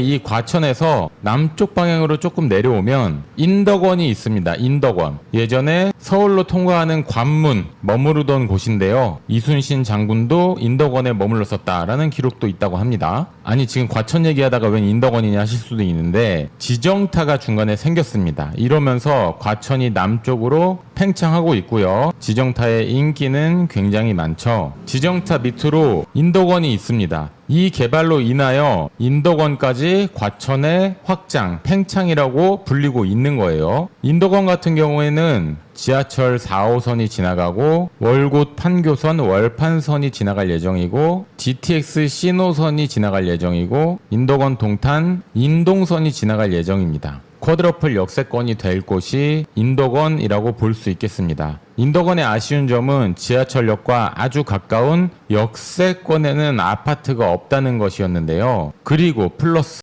이 과천에서 남쪽 방향으로 조금 내려오면 인덕원이 있습니다. 인덕원. 예전에 서울로 통과하는 관문 머무르던 곳인데요. 이순신 장군도 인덕원에 머물렀었다라는 기록도 있다고 합니다. 아니 지금 과천 얘기하다가 웬 인덕원이냐 하실 수도 있는데 지정타가 중간에 생겼습니다. 이러면서 과천이 남쪽으로 팽창하고 있고요. 지정타의 인기는 굉장히 많죠. 지정타 밑으로 인덕원이 있습니다. 이 개발로 인하여 인덕원까지 과천의 확장, 팽창이라고 불리고 있는 거예요. 인덕원 같은 경우에는 지하철 4호선이 지나가고 월곶 판교선, 월판선이 지나갈 예정이고 GTX 신호선이 지나갈 예정이고 인덕원 동탄 인동선이 지나갈 예정입니다. 쿼드러플 역세권이 될 곳이 인덕원이라고 볼 수 있겠습니다. 인덕원의 아쉬운 점은 지하철역과 아주 가까운 역세권에는 아파트가 없다는 것이었는데요. 그리고 플러스